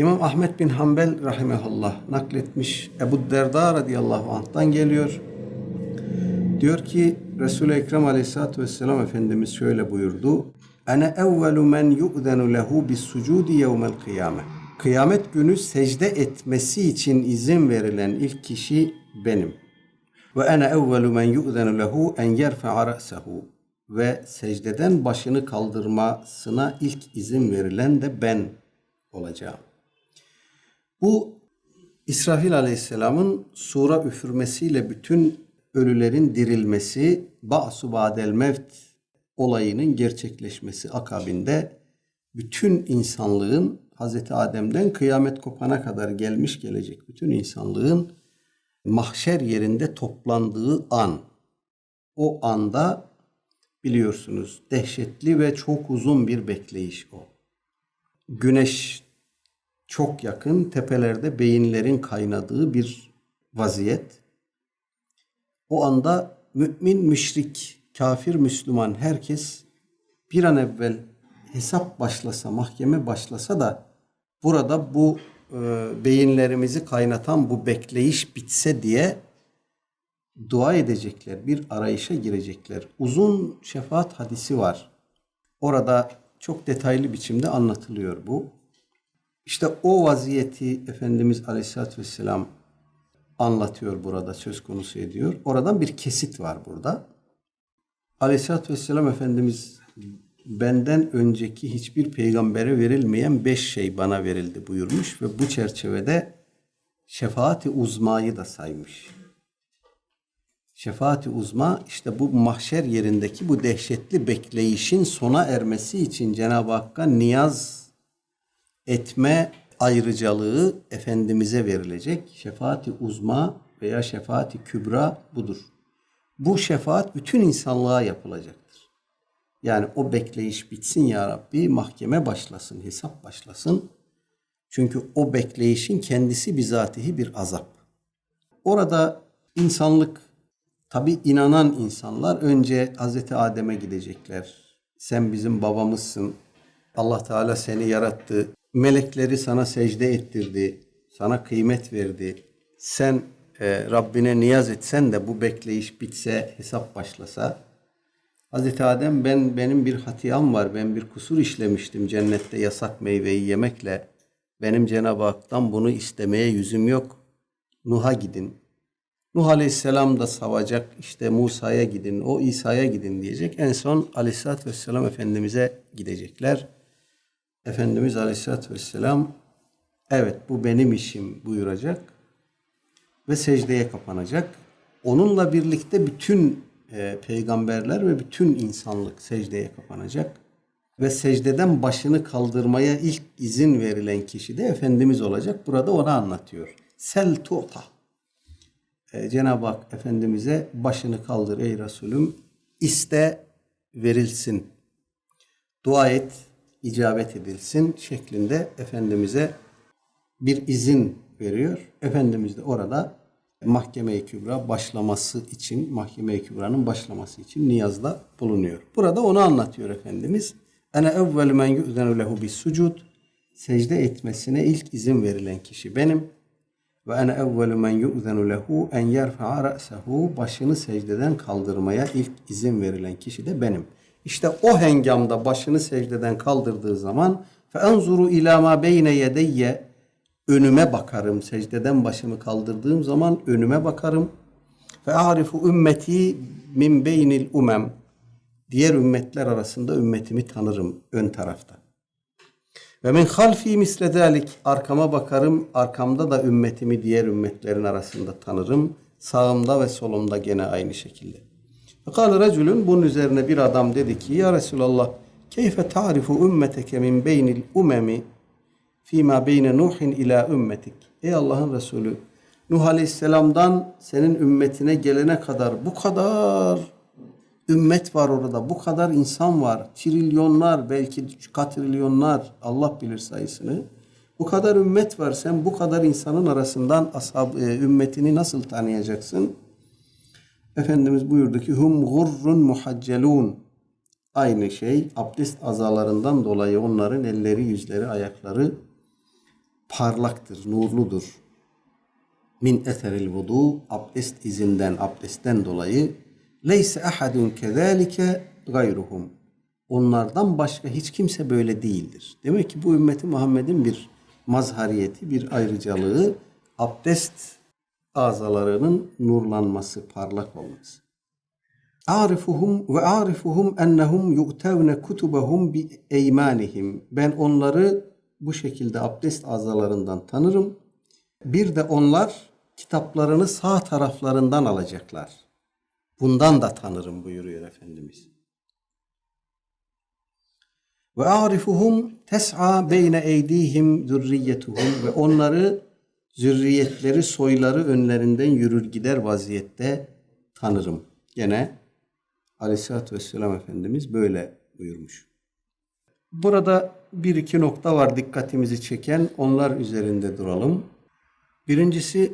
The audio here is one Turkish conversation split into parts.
İmam Ahmet bin Hanbel rahimehullah nakletmiş. Ebu Derda radıyallahu anh'tan geliyor. Diyor ki Resul-i Ekrem aleyhissalatü vesselam Efendimiz şöyle buyurdu. Ene evvelu men yu'zenu lehu bis sucudi yevmel kıyame. Kıyamet günü secde etmesi için izin verilen ilk kişi benim. Ve ene evvelu men yu'zenu lehu en yerfa'a ra'sehu. Ve secdeden başını kaldırmasına ilk izin verilen de ben olacağım. Bu İsrafil Aleyhisselam'ın sura üfürmesiyle bütün ölülerin dirilmesi, ba'su ba'del mevt olayının gerçekleşmesi akabinde bütün insanlığın Hazreti Adem'den kıyamet kopana kadar gelmiş gelecek bütün insanlığın mahşer yerinde toplandığı an. O anda biliyorsunuz dehşetli ve çok uzun bir bekleyiş o. Güneş çok yakın tepelerde beyinlerin kaynadığı bir vaziyet. O anda mümin, müşrik, kafir, Müslüman herkes bir an evvel hesap başlasa, mahkeme başlasa da burada bu e, beyinlerimizi kaynatan bu bekleyiş bitse diye dua edecekler, bir arayışa girecekler. Uzun şefaat hadisi var. Orada çok detaylı biçimde anlatılıyor bu. İşte o vaziyeti Efendimiz Aleyhisselatü Vesselam anlatıyor burada, söz konusu ediyor. Oradan bir kesit var burada. Aleyhisselatü Vesselam Efendimiz benden önceki hiçbir peygambere verilmeyen beş şey bana verildi buyurmuş ve bu çerçevede şefaati uzmayı da saymış. Şefaati uzma işte bu mahşer yerindeki bu dehşetli bekleyişin sona ermesi için Cenab-ı Hakk'a niyaz etme ayrıcalığı Efendimiz'e verilecek. Şefaati uzma veya şefaati kübra budur. Bu şefaat bütün insanlığa yapılacaktır. Yani o bekleyiş bitsin ya Rabbi, mahkeme başlasın, hesap başlasın. Çünkü o bekleyişin kendisi bizatihi bir azap. Orada insanlık, tabi inanan insanlar önce Hazreti Adem'e gidecekler. Sen bizim babamızsın. Allah Teala seni yarattı. Melekleri sana secde ettirdi. Sana kıymet verdi. Sen e, Rabbine niyaz etsen de bu bekleyiş bitse, hesap başlasa. Hazreti Adem ben benim bir hatiyam var. Ben bir kusur işlemiştim cennette yasak meyveyi yemekle. Benim Cenab-ı Hak'tan bunu istemeye yüzüm yok. Nuh'a gidin. Nuh Aleyhisselam da savacak. İşte Musa'ya gidin, o İsa'ya gidin diyecek. En son Aleyhisselatü Vesselam Efendimiz'e gidecekler. Efendimiz Aleyhisselatü Vesselam evet bu benim işim buyuracak ve secdeye kapanacak. Onunla birlikte bütün e, peygamberler ve bütün insanlık secdeye kapanacak. Ve secdeden başını kaldırmaya ilk izin verilen kişi de Efendimiz olacak. Burada onu anlatıyor. Sel tu'ta. E, Cenab-ı Hak Efendimiz'e başını kaldır ey Resulüm. iste verilsin. Dua et, icabet edilsin şeklinde Efendimiz'e bir izin veriyor. Efendimiz de orada Mahkeme-i Kübra başlaması için, Mahkeme-i Kübra'nın başlaması için niyazda bulunuyor. Burada onu anlatıyor Efendimiz. Ene evvel men yu'zenu lehu bis sucud. Secde etmesine ilk izin verilen kişi benim. Ve ene evvelu men yu'zenu lehu en yerfa'a ra'sehu. Başını secdeden kaldırmaya ilk izin verilen kişi de benim. İşte o hengamda başını secdeden kaldırdığı zaman fe enzuru ila ma beyne yedeyye önüme bakarım. Secdeden başımı kaldırdığım zaman önüme bakarım. Fe arifu ümmeti min beynil umem. Diğer ümmetler arasında ümmetimi tanırım ön tarafta. Ve min halfi misle arkama bakarım. Arkamda da ümmetimi diğer ümmetlerin arasında tanırım. Sağımda ve solumda gene aynı şekilde. Fekale reculun bunun üzerine bir adam dedi ki ya Resulallah keyfe tarifu ümmeteke min beynil umemi fîmâ beyne Nuhin ila ümmetik. Ey Allah'ın Resulü Nuh Aleyhisselam'dan senin ümmetine gelene kadar bu kadar ümmet var orada. Bu kadar insan var. Trilyonlar belki katrilyonlar Allah bilir sayısını. Bu kadar ümmet var. Sen bu kadar insanın arasından ashab, e, ümmetini nasıl tanıyacaksın? Efendimiz buyurdu ki hum gurrun muhaccelun. Aynı şey abdest azalarından dolayı onların elleri, yüzleri, ayakları parlaktır, nurludur. Min eteril vudu abdest izinden, abdestten dolayı leyse ahadun kezalike gayruhum. Onlardan başka hiç kimse böyle değildir. Demek ki bu ümmeti Muhammed'in bir mazhariyeti, bir ayrıcalığı abdest azalarının nurlanması, parlak olması. Arifuhum ve arifuhum ennehum yu'tevne kutubahum bi eymanihim. Ben onları bu şekilde abdest azalarından tanırım. Bir de onlar kitaplarını sağ taraflarından alacaklar. Bundan da tanırım buyuruyor Efendimiz. Ve arifuhum tes'a beyne eydihim zürriyetuhum ve onları zürriyetleri soyları önlerinden yürür gider vaziyette tanırım. Gene Aleyhisselatü Vesselam Efendimiz böyle buyurmuş. Burada bir iki nokta var dikkatimizi çeken. Onlar üzerinde duralım. Birincisi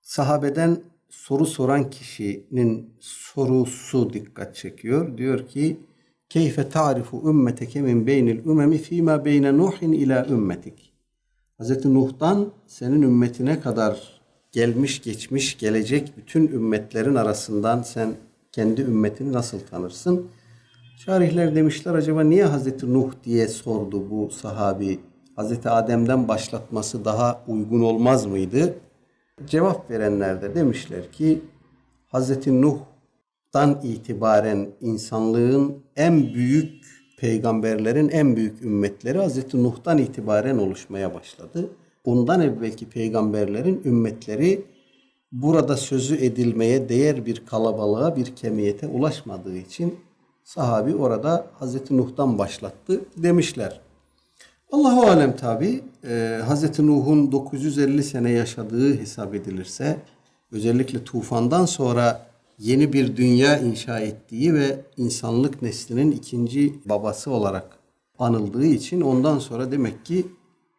sahabeden soru soran kişinin sorusu dikkat çekiyor. Diyor ki Keyfe ta'rifu ümmeteke min beynil ümemi fîmâ beyne Nuhin ila ümmetik. Hz. Nuh'tan senin ümmetine kadar gelmiş geçmiş gelecek bütün ümmetlerin arasından sen kendi ümmetini nasıl tanırsın? Şarihler demişler acaba niye Hazreti Nuh diye sordu bu sahabi? Hazreti Adem'den başlatması daha uygun olmaz mıydı? Cevap verenler de demişler ki Hazreti Nuh'tan itibaren insanlığın en büyük peygamberlerin en büyük ümmetleri Hazreti Nuh'tan itibaren oluşmaya başladı. Ondan evvelki peygamberlerin ümmetleri burada sözü edilmeye değer bir kalabalığa, bir kemiyete ulaşmadığı için sahabi orada Hazreti Nuh'tan başlattı demişler. Allahu alem tabi e, Hazreti Nuh'un 950 sene yaşadığı hesap edilirse özellikle tufandan sonra yeni bir dünya inşa ettiği ve insanlık neslinin ikinci babası olarak anıldığı için ondan sonra demek ki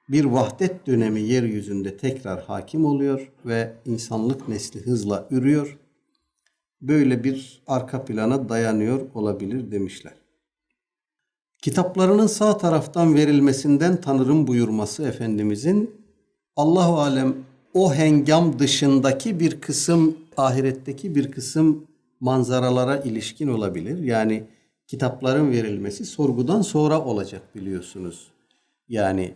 bir vahdet dönemi yeryüzünde tekrar hakim oluyor ve insanlık nesli hızla ürüyor. Böyle bir arka plana dayanıyor olabilir demişler. Kitaplarının sağ taraftan verilmesinden tanırım buyurması Efendimizin Allahu alem o hengam dışındaki bir kısım ahiretteki bir kısım manzaralara ilişkin olabilir. Yani kitapların verilmesi sorgudan sonra olacak biliyorsunuz. Yani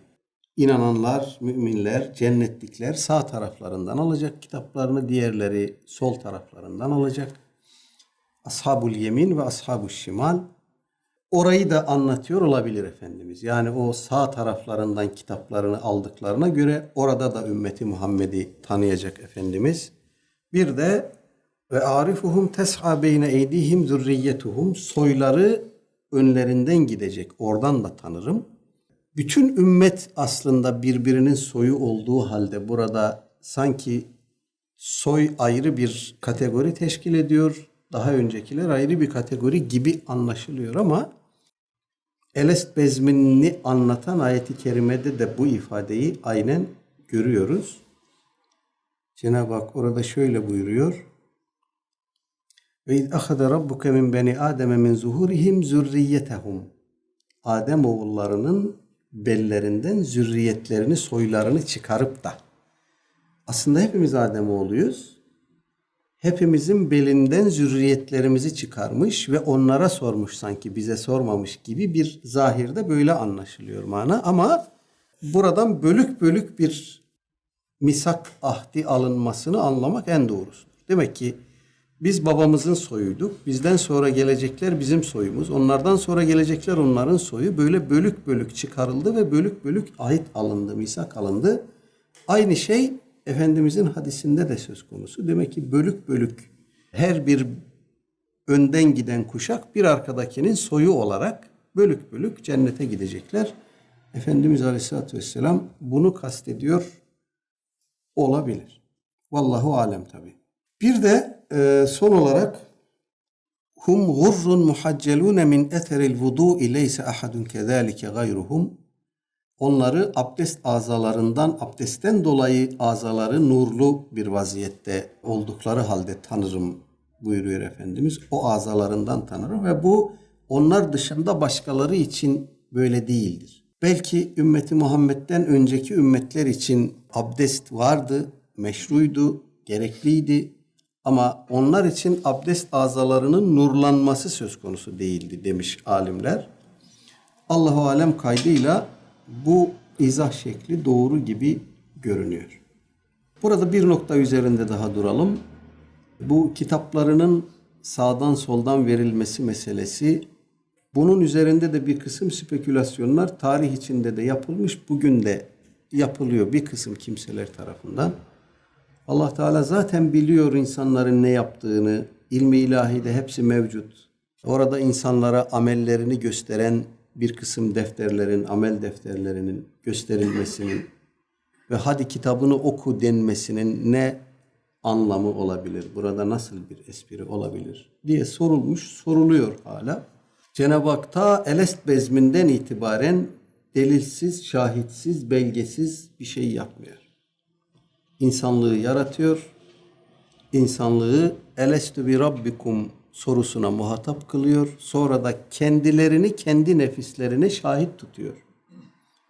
inananlar, müminler, cennetlikler sağ taraflarından alacak kitaplarını, diğerleri sol taraflarından alacak. Ashabul yemin ve ashabul şimal orayı da anlatıyor olabilir Efendimiz. Yani o sağ taraflarından kitaplarını aldıklarına göre orada da ümmeti Muhammed'i tanıyacak Efendimiz. Bir de ve arifuhum tes'a beyne eydihim zürriyetuhum soyları önlerinden gidecek. Oradan da tanırım. Bütün ümmet aslında birbirinin soyu olduğu halde burada sanki soy ayrı bir kategori teşkil ediyor. Daha öncekiler ayrı bir kategori gibi anlaşılıyor ama Elest bezminini anlatan ayeti kerimede de bu ifadeyi aynen görüyoruz. Cenab-ı Hak orada şöyle buyuruyor. Ve iz ahade rabbuke min beni ademe min zuhurihim zürriyetehum. Adem oğullarının bellerinden zürriyetlerini, soylarını çıkarıp da aslında hepimiz Adem oğluyuz. Hepimizin belinden zürriyetlerimizi çıkarmış ve onlara sormuş sanki bize sormamış gibi bir zahirde böyle anlaşılıyor mana ama buradan bölük bölük bir misak ahdi alınmasını anlamak en doğrusudur. Demek ki biz babamızın soyuyduk. Bizden sonra gelecekler bizim soyumuz. Onlardan sonra gelecekler onların soyu. Böyle bölük bölük çıkarıldı ve bölük bölük ahit alındı, misak alındı. Aynı şey Efendimizin hadisinde de söz konusu. Demek ki bölük bölük her bir önden giden kuşak bir arkadakinin soyu olarak bölük bölük cennete gidecekler. Efendimiz Aleyhisselatü Vesselam bunu kastediyor olabilir. Vallahu alem tabi. Bir de e, son olarak hum gurrun muhaccelun min eteril vudu ileyse ahadun kezalike gayruhum onları abdest azalarından abdestten dolayı azaları nurlu bir vaziyette oldukları halde tanırım buyuruyor Efendimiz. O azalarından tanırım ve bu onlar dışında başkaları için böyle değildir. Belki ümmeti Muhammed'den önceki ümmetler için abdest vardı, meşruydu, gerekliydi. Ama onlar için abdest azalarının nurlanması söz konusu değildi demiş alimler. Allahu alem kaydıyla bu izah şekli doğru gibi görünüyor. Burada bir nokta üzerinde daha duralım. Bu kitaplarının sağdan soldan verilmesi meselesi bunun üzerinde de bir kısım spekülasyonlar tarih içinde de yapılmış, bugün de yapılıyor bir kısım kimseler tarafından. Allah Teala zaten biliyor insanların ne yaptığını, ilmi ilahide hepsi mevcut. Orada insanlara amellerini gösteren bir kısım defterlerin, amel defterlerinin gösterilmesinin ve hadi kitabını oku denmesinin ne anlamı olabilir? Burada nasıl bir espri olabilir? diye sorulmuş, soruluyor hala. Cenab-ı Hak ta Elest bezminden itibaren delilsiz, şahitsiz, belgesiz bir şey yapmıyor. İnsanlığı yaratıyor. İnsanlığı elestü bi rabbikum sorusuna muhatap kılıyor. Sonra da kendilerini kendi nefislerine şahit tutuyor.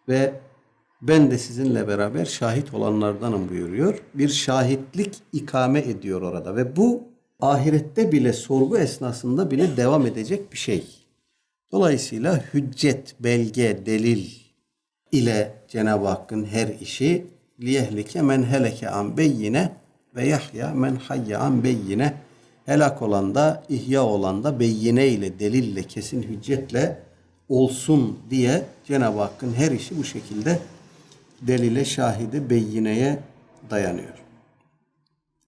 Ve ben de sizinle beraber şahit olanlardanım buyuruyor. Bir şahitlik ikame ediyor orada ve bu ahirette bile sorgu esnasında bile devam edecek bir şey. Dolayısıyla hüccet, belge, delil ile Cenab-ı Hakk'ın her işi liyehlike men heleke an beyyine ve yahya men hayya an beyyine helak olan da ihya olan da beyyine ile delille kesin hüccetle olsun diye Cenab-ı Hakk'ın her işi bu şekilde delile, şahide, beyineye dayanıyor.